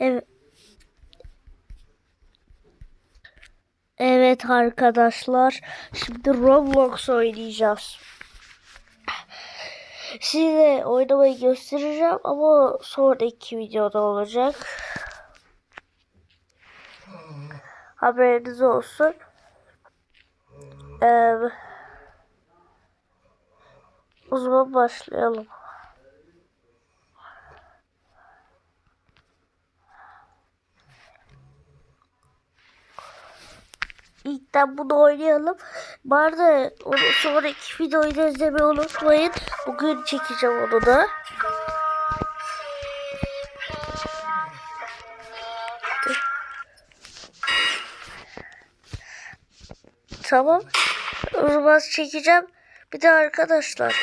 Evet. Evet arkadaşlar. Şimdi Roblox oynayacağız. Size oynamayı göstereceğim ama sonraki videoda olacak. Haberiniz olsun. Ee, o zaman başlayalım. İlkten bunu oynayalım. Bu onu sonraki videoyu da izlemeyi unutmayın. Bugün çekeceğim onu da. Tamam. Zaman çekeceğim. Bir de arkadaşlar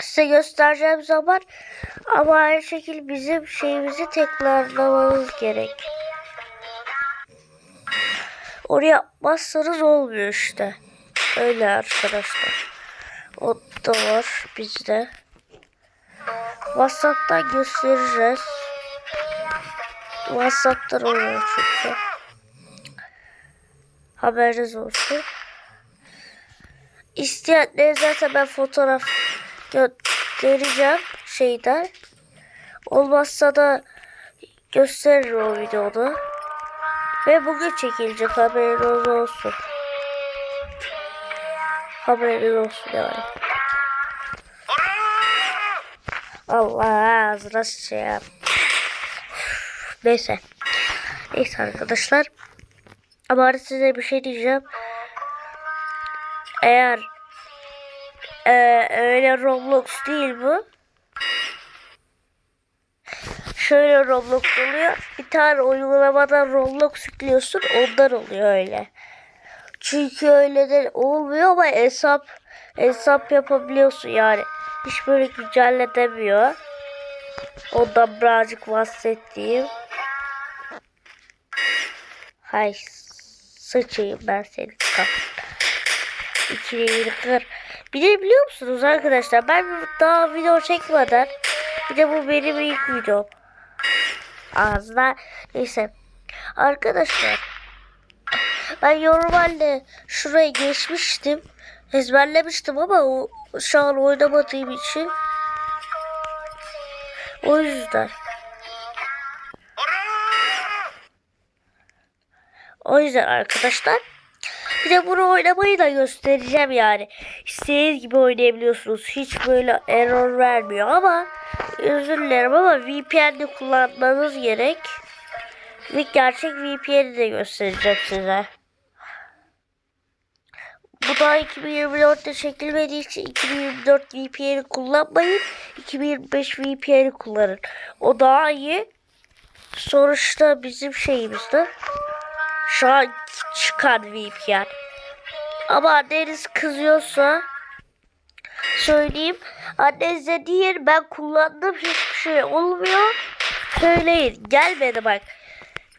size göstereceğim zaman ama aynı şekilde bizim şeyimizi tekrarlamamız gerek. Oraya yapmazsanız olmuyor işte. Öyle arkadaşlar. O da var bizde. WhatsApp'tan göstereceğiz. WhatsApp'tan oluyor çünkü. Haberiniz olsun. İsteyenlere zaten ben fotoğraf göndereceğim şeyden. Olmazsa da gösteririm o videoda. Ve bugün çekilecek haberiniz olsun. Haberiniz olsun yani. Allah ağzına yap. Neyse. Neyse arkadaşlar. Ama size bir şey diyeceğim. Eğer ee, öyle Roblox değil bu. Şöyle Roblox oluyor. Bir tane uygulamadan Roblox yüklüyorsun. Ondan oluyor öyle. Çünkü öyle de olmuyor ama hesap hesap yapabiliyorsun yani. Hiç böyle güncelletemiyor. Ondan birazcık bahsettiğim. Hay sıçayım ben seni kap. 2020 Bir de biliyor musunuz arkadaşlar ben daha video çekmeden bir de bu benim ilk videom. Ağzına neyse. Arkadaşlar ben normalde şuraya geçmiştim. Ezberlemiştim ama o şu an oynamadığım için o yüzden. O yüzden arkadaşlar bir de bunu oynamayı da göstereceğim yani. İstediğiniz gibi oynayabiliyorsunuz. Hiç böyle error vermiyor ama özür dilerim ama VPN'de kullanmanız gerek. Ve gerçek VPN'i de göstereceğim size. Bu da 2024'te çekilmediği için 2024 VPN'i kullanmayın. 2025 VPN'i kullanın. O daha iyi. Sonuçta bizim şeyimizde. Şu an çıkan VPN. Ama anneniz kızıyorsa söyleyeyim. Annenize değil ben kullandım hiçbir şey olmuyor. Söyleyin gelmedi bak.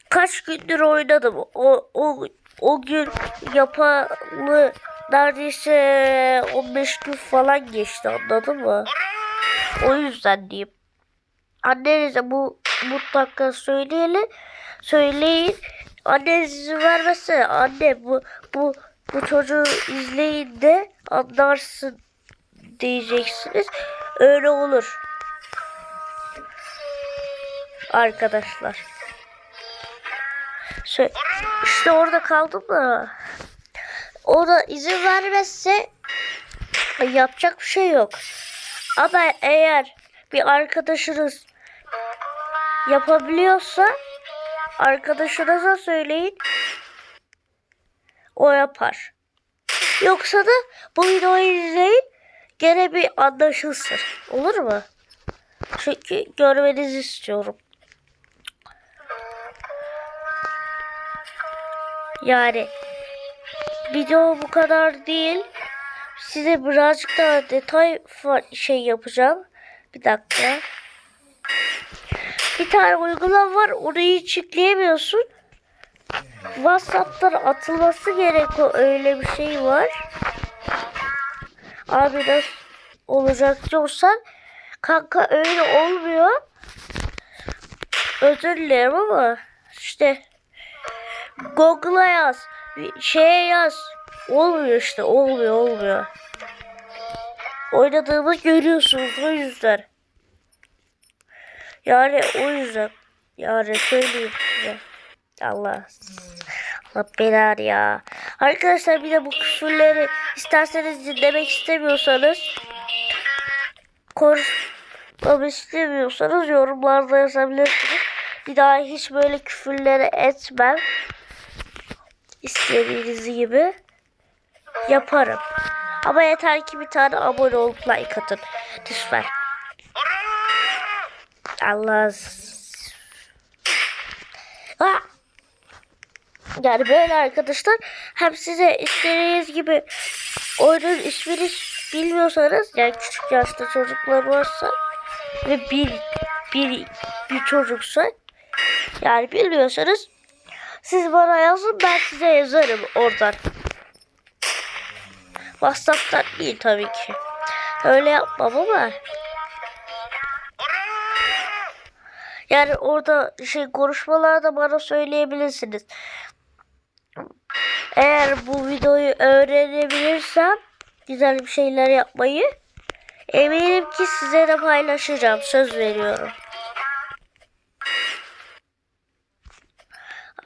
Kaç gündür oynadım. O, o, o gün yapalı neredeyse 15 gün falan geçti anladın mı? O yüzden diyeyim. Annenize bu mutlaka söyleyelim. Söyleyin. Anneniz izin vermezse anne bu bu bu çocuğu izleyin de anlarsın diyeceksiniz. Öyle olur. Arkadaşlar. Şöyle, işte orada kaldım da. O da izin vermezse yapacak bir şey yok. Ama eğer bir arkadaşınız yapabiliyorsa arkadaşınıza söyleyin. O yapar. Yoksa da bu videoyu izleyin. Gene bir anlaşılsın. Olur mu? Çünkü görmenizi istiyorum. Yani video bu kadar değil. Size birazcık daha detay şey yapacağım. Bir dakika. Bir tane uygulama var. Orayı hiç yükleyemiyorsun. WhatsApp'tan atılması gerek öyle bir şey var. Abi nasıl olacak diyorsan kanka öyle olmuyor. özür dilerim ama işte Google'a yaz. Şeye yaz. Olmuyor işte olmuyor olmuyor. Oynadığımı görüyorsunuz o yüzden. Yani o yüzden. Yani söyleyeyim size. Allah. Allah belar ya. Arkadaşlar bir de bu küfürleri isterseniz dinlemek istemiyorsanız konuşmamı istemiyorsanız yorumlarda yazabilirsiniz. Bir daha hiç böyle küfürleri etmem. İstediğiniz gibi yaparım. Ama yeter ki bir tane abone olup like atın. Lütfen. Allah. Yani böyle arkadaşlar hem size istediğiniz gibi oyunun ismini bilmiyorsanız yani küçük yaşta çocuklar varsa ve bir bir bir çocuksa yani bilmiyorsanız siz bana yazın ben size yazarım oradan. WhatsApp'tan değil tabii ki. Öyle yapmam ama. Yani orada şey konuşmalarda bana söyleyebilirsiniz. Eğer bu videoyu öğrenebilirsem güzel bir şeyler yapmayı eminim ki size de paylaşacağım. Söz veriyorum.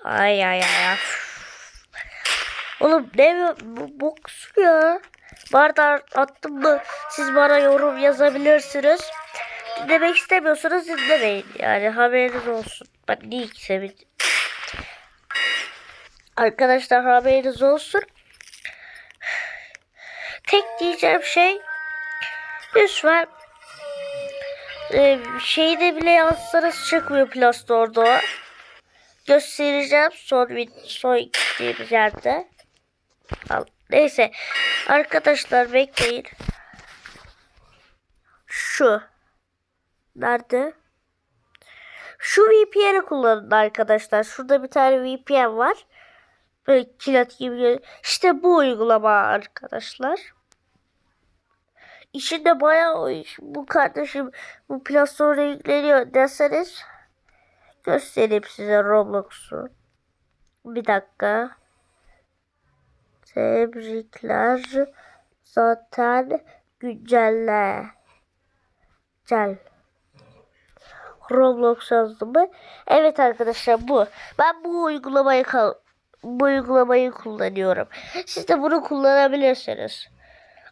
Ay ay ay. Oğlum ne bu boks ya? Bardağı attım mı siz bana yorum yazabilirsiniz. Dinlemek istemiyorsanız dinlemeyin. Yani haberiniz olsun. Bak niye ki. Arkadaşlar haberiniz olsun. Tek diyeceğim şey lütfen e, şeyde bile yazsanız çıkmıyor Play Store'da. Göstereceğim son, son gittiğimiz yerde. Al. Neyse arkadaşlar bekleyin. Şu. Nerede? Şu VPN'i kullanın arkadaşlar. Şurada bir tane VPN var. Böyle kilit gibi. İşte bu uygulama arkadaşlar. İçinde bayağı iş. Bu kardeşim bu Play Store'a yükleniyor deseniz göstereyim size Roblox'u. Bir dakika. Tebrikler. Zaten güncelle. Gel. Roblox yazdım mı? Evet arkadaşlar bu. Ben bu uygulamayı kal bu uygulamayı kullanıyorum. Siz de bunu kullanabilirsiniz.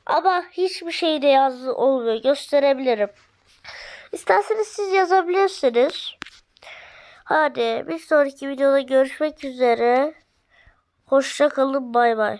Ama hiçbir şeyde yazdı olmuyor. Gösterebilirim. İsterseniz siz yazabilirsiniz. Hadi bir sonraki videoda görüşmek üzere. Hoşça kalın bay bay.